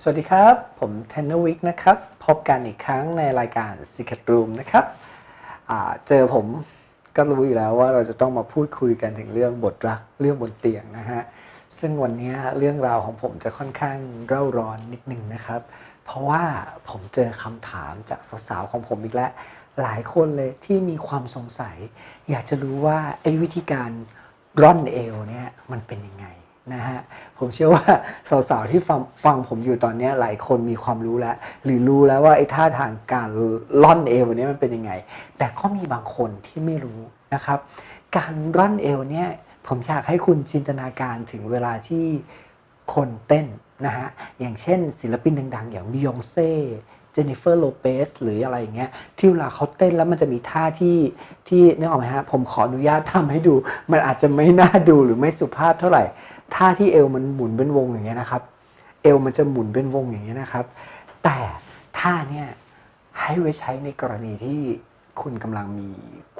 สวัสดีครับ ผมเทนเนอร์วิกนะครับ พบกันอีกครั้งในรายการ Secret Room นะครับเจอผมก็รู้อยู่แล้วว่าเราจะต้องมาพูดคุยกันถึงเรื่องบทรักเรื่องบนเตียงนะฮะ ซึ่งวันนี้เรื่องราวของผมจะค่อนข้างเร่าร้อนนิดนึงนะครับ เพราะว่าผมเจอคำถามจากสาวๆของผมอีกแล้ว หลายคนเลยที่มีความสงสัย อยากจะรู้ว่าไอ้วิธีการร่อนเอวเนี่ยมันเป็นยังไง นะฮะผมเชื่อว่าสาวๆที่ฟังฟังผมอยู่ตอนนี้หลายคนมีความรู้แล้ว หรือรู้แล้วว่าไอ้ท่าทางการล่อนเอวเนี่ยมันเป็นยังไง แต่ก็มีบางคนที่ไม่รู้นะครับ การร่อนเอวเนี่ยผมอยากให้คุณจินตนาการถึงเวลาที่คนเต้นนะฮะอย่างเช่นศิลปินดังๆ อย่างบิยองเซ่ เจนนิเฟอร์โลเปสหรืออะไรอย่างเงี้ยที่เวลาเขาเต้นแล้วมันจะมีท่าที่ที่นึกออกไหมฮะผมขออนุญาตทำให้ดู มันอาจจะไม่น่าดูหรือไม่สุภาพเท่าไหร่ ท่าที่เอวมันหมุนเป็นวงอย่างเงี้ยนะครับ เอวมันจะหมุนเป็นวงอย่างเงี้ยนะครับ แต่ท่าเนี่ยให้ไว้ใช้ในกรณีที่คุณกำลังมี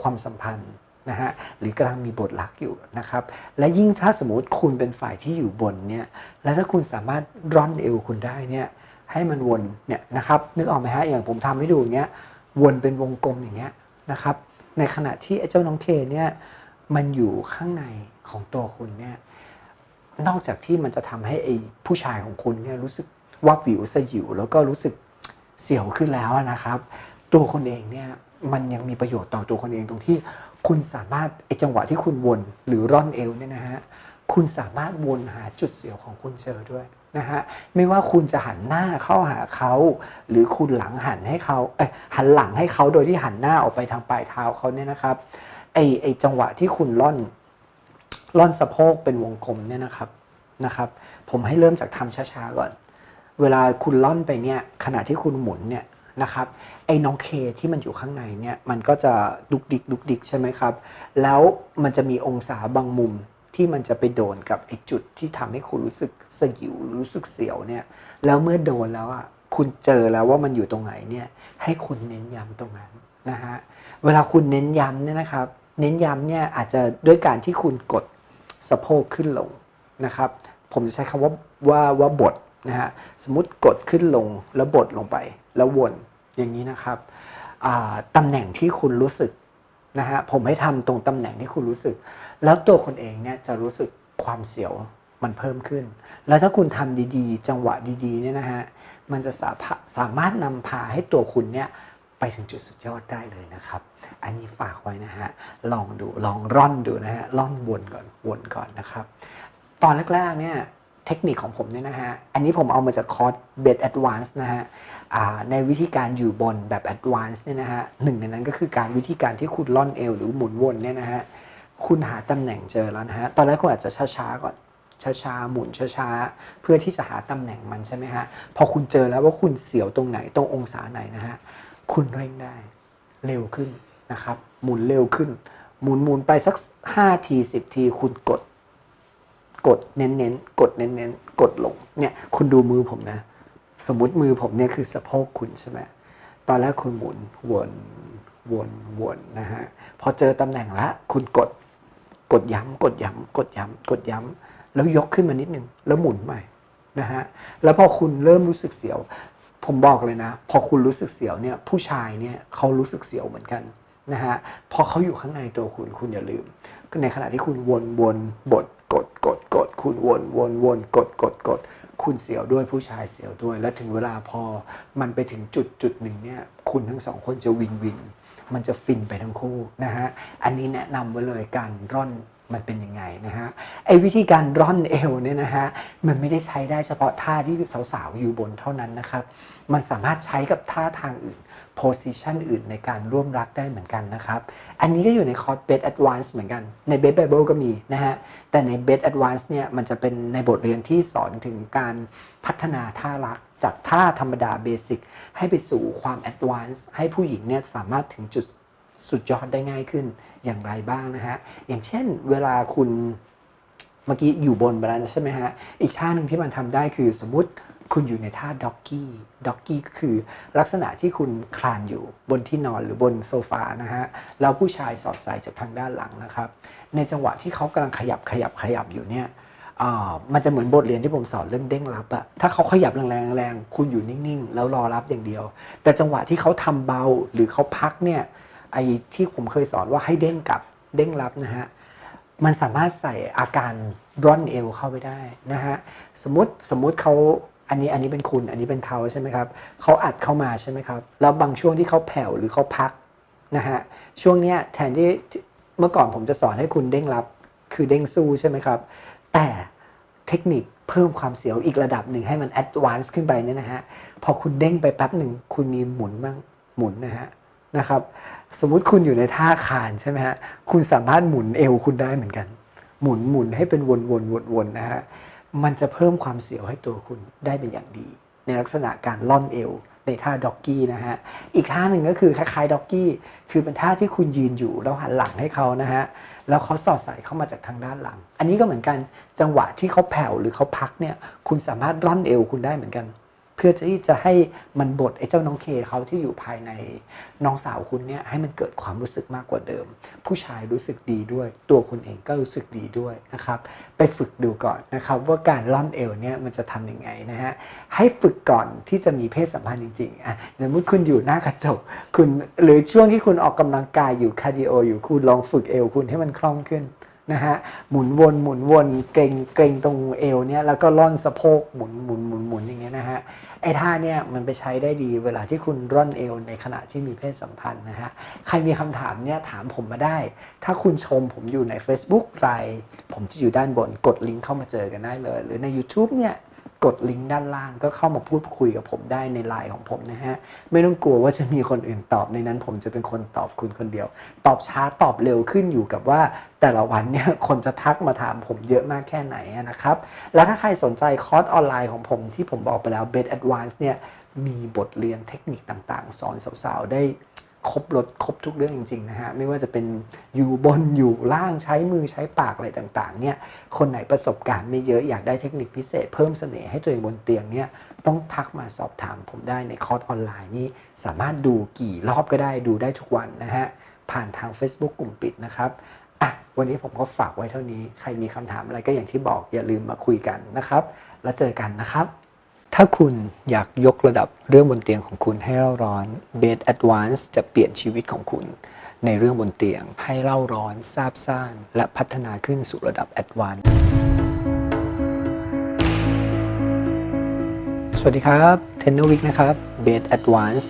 ความสัมพันธ์นะฮะหรือกำลังมีบทรักอยู่นะครับ และยิ่งถ้าสมมติคุณเป็นฝ่ายที่อยู่บนเนี่ย และถ้าคุณสามารถร่อนเอวคุณได้เนี่ย ให้มันวนเนี่ยนะครับนึกออกไหมฮะอย่างผมทำให้ดูอย่างเงี้ยวนเป็นวงกลมอย่างเงี้ยนะครับในขณะที่ไอ้เจ้าน้องเคเนี่ยมันอยู่ข้างในของตัวคุณเนี่ยนอกจากที่มันจะทำให้ไอ้ผู้ชายของคุณเนี่ยรู้สึกว่าวิวสยิวแล้วก็รู้สึกเสียวขึ้นแล้วนะครับ ตัวคนเองเนี่ยมันยังมีประโยชน์ต่อตัวคนเองตรงที่ คุณสามารถไอ้จังหวะที่คุณวนหรือร่อนเอวเนี่ยนะฮะคุณสามารถวนหาจุดเสียวของคุณเจอด้วย นะฮะไม่ว่าคุณจะหันหน้าเข้าหาเขา หรือคุณหลังหันให้เขาเอ้หันหลังให้เขาโดยที่หันหน้าออกไปทางปลายเท้าเขาเนี่ยนะครับไอไอจังหวะที่คุณร่อนล่อนสะโพกเป็นวงกลมเนี่ยนะครับนะครับ ผมให้เริ่มจากทำช้าๆก่อน เวลาคุณล่อนไปเนี่ยขณะที่คุณหมุนเนี่ยนะครับไอ้น้องเคที่มันอยู่ข้างในเนี่ยมันก็จะดุกดิกดุกดิกใช่ไหมครับ แล้วมันจะมีองศาบางมุม ที่มันจะไปโดนกับไอ้จุดที่ทำให้คุณรู้สึกสยิวรู้สึกเสียวเนี่ย แล้วเมื่อโดนแล้วอะคุณเจอแล้วว่ามันอยู่ตรงไหนเนี่ยให้คุณเน้นย้ำตรงนั้นนะฮะเวลาคุณเน้นย้ำเนี่ยนะครับ เน้นย้ำเนี่ยอาจจะด้วยการที่คุณกดสะโพกขึ้นลงนะครับ ผมจะใช้คำว่าว่าว่าบดนะฮะสมมติกดขึ้นลงแล้วบดลงไป แล้ววนอย่างนี้นะครับตำแหน่งที่คุณรู้สึก นะฮะผมให้ทำตรงตำแหน่งที่คุณรู้สึก แล้วตัวคนเองเนี่ยจะรู้สึกความเสียวมันเพิ่มขึ้น แล้วถ้าคุณทำดีๆ จังหวะดีๆเนี่ยนะฮะมันจะสาสามารถนำพาให้ตัวคุณเนี่ยไปถึงจุดสุดยอดได้เลยนะครับ อันนี้ฝากไว้นะฮะ ลองดู ลองร่อนดูนะฮะ ร่อนวนก่อน วนก่อนนะครับ ตอนแรกๆเนี่ย เทคนิคของผมเนี่ยนะฮะ อันนี้ผมเอามาจากคอร์ส Bed Advance นะฮะในวิธีการอยู่บนแบบ Advance เนี่ยนะฮะหนึ่งในนั้นก็คือการวิธีการที่คุณล่อนเอวหรือหมุนวนเนี่ยนะฮะ คุณหาตำแหน่งเจอแล้วนะฮะ ตอนแรกคุณอาจจะช้าๆก่อนช้าๆหมุนช้าๆเพื่อที่จะหาตำแหน่งมันใช่ไหมฮะ พอคุณเจอแล้วว่าคุณเสียวตรงไหนตรงองศาไหนนะฮะ คุณเร่งได้เร็วขึ้นนะครับ หมุนเร็วขึ้น หมุนหมุนไปสักห้าทีสิบทีคุณกด กดเน้นๆ กดเน้นๆ กดลง เนี่ย คุณดูมือผมนะ สมมติมือผมเนี่ยคือสะโพกคุณใช่ไหมตอนแรกคุณหมุนวนวนวนนะฮะ พอเจอตำแหน่งละคุณกด กดย้ำกดย้ำกดย้ำกดย้ำแล้วยกขึ้นมานิดนึง แล้วหมุนใหม่นะฮะ แล้วพอคุณเริ่มรู้สึกเสียว ผมบอกเลยนะ พอคุณรู้สึกเสียวเนี่ย ผู้ชายเนี่ยเขารู้สึกเสียวเหมือนกันนะฮะ พอเขาอยู่ข้างในตัวคุณ คุณอย่าลืมในขณะที่คุณวนวนบท กดกดกด คุณวนวนวนกดกดกด คุณเสียวด้วยผู้ชายเสียวด้วย และถึงเวลาพอมันไปถึงจุดจุดหนึ่งเนี่ย คุณทั้งสองคนจะวินวิน มันจะฟินไปทั้งคู่นะฮะ อันนี้แนะนำไว้เลยการร่อน มันเป็นยังไงนะฮะไอ้วิธีการร่อนเอวเนี่ยนะฮะมันไม่ได้ใช้ได้เฉพาะท่าที่สาวๆอยู่บนเท่านั้นนะครับ มันสามารถใช้กับท่าทางอื่นโพสิชันอื่นในการร่วมรักได้เหมือนกันนะครับ อันนี้ก็อยู่ในคอร์ส Bed Advance เหมือนกันใน Bed Bible ก็มีนะฮะแต่ใน Bed Advance เนี่ยมันจะเป็นในบทเรียนที่สอนถึงการพัฒนาท่ารักจากท่าธรรมดาเบสิกให้ไปสู่ความ Advance ให้ผู้หญิงเนี่ยสามารถถึงจุด สุดยอดได้ง่ายขึ้นอย่างไรบ้างนะฮะ อย่างเช่นเวลาคุณเมื่อกี้อยู่บนไปแล้วใช่ไหมฮะ อีกท่าหนึ่งที่มันทำได้คือสมมุติคุณอยู่ในท่าด็อกกี้ด็อกกี้ก็คือลักษณะที่คุณคลานอยู่บนที่นอนหรือบนโซฟานะฮะแล้วผู้ชายสอดใส่จากทางด้านหลังนะครับ ในจังหวะที่เขากำลังขยับขยับขยับอยู่เนี่ยมันจะเหมือนบทเรียนที่ผมสอนเรื่องเด้งรับอะถ้าเขาขยับแรงๆแรงคุณอยู่นิ่งๆ แล้วรอรับอย่างเดียว แต่จังหวะที่เขาทำเบาหรือเขาพักเนี่ย ไอ้ที่ผมเคยสอนว่าให้เด้งกลับเด้งรับนะฮะมันสามารถใส่อาการร่อนเอวเข้าไปได้นะฮะสมมติสมมติเขาอันนี้อันนี้เป็นคุณอันนี้เป็นเขาใช่ไหมครับเขาอัดเข้ามาใช่ไหมครับแล้วบางช่วงที่เขาแผ่วหรือเขาพักนะฮะช่วงเนี้ยแทนที่เมื่อก่อนผมจะสอนให้คุณเด้งรับ คือเด้งสู้ใช่ไหมครับ แต่เทคนิคเพิ่มความเสียวอีกระดับหนึ่งให้มันแอดวานซ์ขึ้นไปเนี่ยนะฮะพอคุณเด้งไปแป๊บหนึ่งคุณมีหมุนบ้างหมุนนะฮะนะครับ สมมุติคุณอยู่ในท่าคานใช่ไหมฮะคุณสามารถหมุนเอวคุณได้เหมือนกัน หมุนหมุนให้เป็นวนวนวนวนนะฮะมันจะเพิ่มความเสียวให้ตัวคุณได้เป็นอย่างดี ในลักษณะการล่อนเอวในท่าด็อกกี้นะฮะ อีกท่าหนึ่งก็คือคล้ายๆด็อกกี้ คือเป็นท่าที่คุณยืนอยู่แล้วหันหลังให้เขานะฮะ แล้วเขาสอดใส่เข้ามาจากทางด้านหลัง อันนี้ก็เหมือนกัน จังหวะที่เขาแผ่วหรือเขาพักเนี่ย คุณสามารถร่อนเอวคุณได้เหมือนกัน เพื่อที่จะให้มันบดไอ้เจ้าน้องเคเขาที่อยู่ภายในน้องสาวคุณเนี่ยให้มันเกิดความรู้สึกมากกว่าเดิม ผู้ชายรู้สึกดีด้วย ตัวคุณเองก็รู้สึกดีด้วยนะครับ ไปฝึกดูก่อนนะครับ ว่าการล่อนเอวเนี่ยมันจะทำยังไงนะฮะให้ฝึกก่อนที่จะมีเพศสัมพันธ์จริงๆอะสมมติคุณอยู่หน้ากระจกคุณหรือช่วงที่คุณออกกำลังกายอยู่คาร์ดิโออยู่คุณลองฝึกเอวคุณให้มันคล่องขึ้น นะฮะหมุนวนหมุนวนเกรงเกรงตรงเอวเนี่ยแล้วก็ล่อนสะโพกหมุนหมุนหมุนหมุนอย่างเงี้ยนะฮะไอ้ท่าเนี่ยมันไปใช้ได้ดีเวลาที่คุณร่อนเอวในขณะที่มีเพศสัมพันธ์นะฮะใครมีคำถามเนี่ยถามผมมาได้ ถ้าคุณชมผมอยู่ใน Facebook ไลน์ผมจะอยู่ด้านบนกดลิงก์เข้ามาเจอกันได้เลย หรือใน YouTube เนี่ย กดลิงก์ด้านล่างก็เข้ามาพูดคุยกับผมได้ในไลน์ของผมนะฮะ ไม่ต้องกลัวว่าจะมีคนอื่นตอบในนั้น ผมจะเป็นคนตอบคุณคนเดียว ตอบช้าตอบเร็วขึ้นอยู่กับว่า แต่ละวันเนี่ยคนจะทักมาถามผมเยอะมากแค่ไหนนะครับ แล้วถ้าใครสนใจคอร์สออนไลน์ของผมที่ผมบอกไปแล้ว b e d Advance เนี่ยมีบทเรียนเทคนิคต่างๆ สอนสาวๆได้ ครบรถครบทุกเรื่องจริงๆนะฮะไม่ว่าจะเป็นอยู่บนอยู่ล่างใช้มือใช้ปากอะไรต่างๆเนี่ยคนไหนประสบการณ์ไม่เยอะอยากได้เทคนิคพิเศษ เพิ่มเสน่ห์ให้ตัวเองบนเตียงเนี่ยต้องทักมาสอบถามผมได้ในคอร์สออนไลน์นี่สามารถดูกี่รอบก็ได้ดูได้ทุกวันนะฮะผ่านทาง Facebook กลุ่มปิดนะครับอะวันนี้ผมก็ฝากไว้เท่านี้ ใครมีคำถามอะไรก็อย่างที่บอกอย่าลืมมาคุยกันนะครับ แล้วเจอกันนะครับ ถ้าคุณอยากยกระดับเรื่องบนเตียงของคุณให้เล่าร้อน Bed Advance จะเปลี่ยนชีวิตของคุณ ในเรื่องบนเตียงให้เล่าร้อนซาบซ่าน และพัฒนาขึ้นสู่ระดับ Advance สวัสดีครับเทนเนอร์วิกนะครับ Bed Advance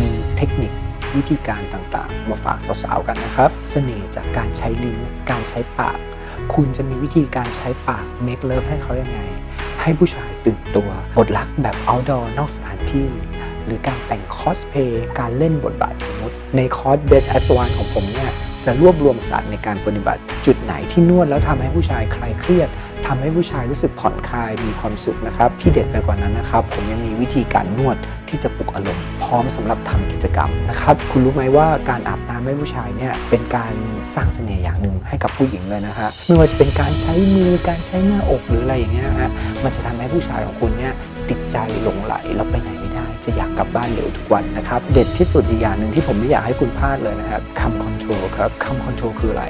มีเทคนิควิธีการต่างๆ มาฝากสาวๆกันนะครับ เสน่ห์จากการใช้ลิ้นการใช้ปาก คุณจะมีวิธีการใช้ปาก make love ให้เขายังไง ให้ผู้ชายตื่นตัว บทรักแบบ outdoor นอกสถานที่ หรือการแต่งคอสเพย์การเล่นบทบาทสมมติ ในคอร์สเบสแอสวานของผมเนี่ยจะรวบรวมศาสตร์ในการปฏิบัติ จุดไหนที่นวดแล้วทำให้ผู้ชายคลายเครียด ทำให้ผู้ชายรู้สึกผ่อนคลายมีความสุขนะครับ ที่เด็ดไปกว่านั้นนะครับ ผมยังมีวิธีการนวดที่จะปลุกอารมณ์พร้อมสำหรับทำกิจกรรมนะครับ คุณรู้ไหมว่าการอาบน้ำให้ผู้ชายเนี่ยเป็นการสร้างเสน่ห์อย่างหนึ่งให้กับผู้หญิงเลยนะฮะไม่ว่าจะเป็นการใช้มือการใช้หน้าอกหรืออะไรอย่างเงี้ยฮะมันจะทำให้ผู้ชายของคุณเนี่ยติดใจหลงไหลแล้วไปไหนไม่ได้ จะอยากกลับบ้านเร็วทุกวันนะครับ เด็ดที่สุดอีกอย่างหนึ่งที่ผมไม่อยากให้คุณพลาดเลยนะครับคำคอนโทรลครับคำคอนโทรลคืออะไร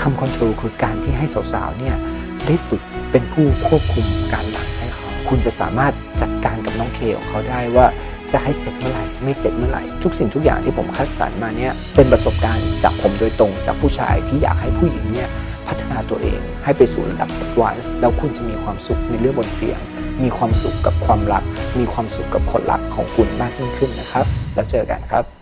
คำคอนโทรลคือการที่ให้สาวๆเนี่ย ได้ฝึกเป็นผู้ควบคุมการหลังให้เขา คุณจะสามารถจัดการกับน้องเคของเขาได้ว่าจะให้เสร็จเมื่อไหร่ไม่เสร็จเมื่อไหร่ทุกสิ่งทุกอย่างที่ผมคัดสรรมาเนี่ยเป็นประสบการณ์จากผมโดยตรงจากผู้ชายที่อยากให้ผู้หญิงเนี่ยพัฒนาตัวเองให้ไปสู่ระดับ advance แล้วคุณจะมีความสุขในเรื่องบนเตียง มีความสุขกับความรัก มีความสุขกับคนรักของคุณมากยิ่งขึ้นนะครับ แล้วเจอกันครับ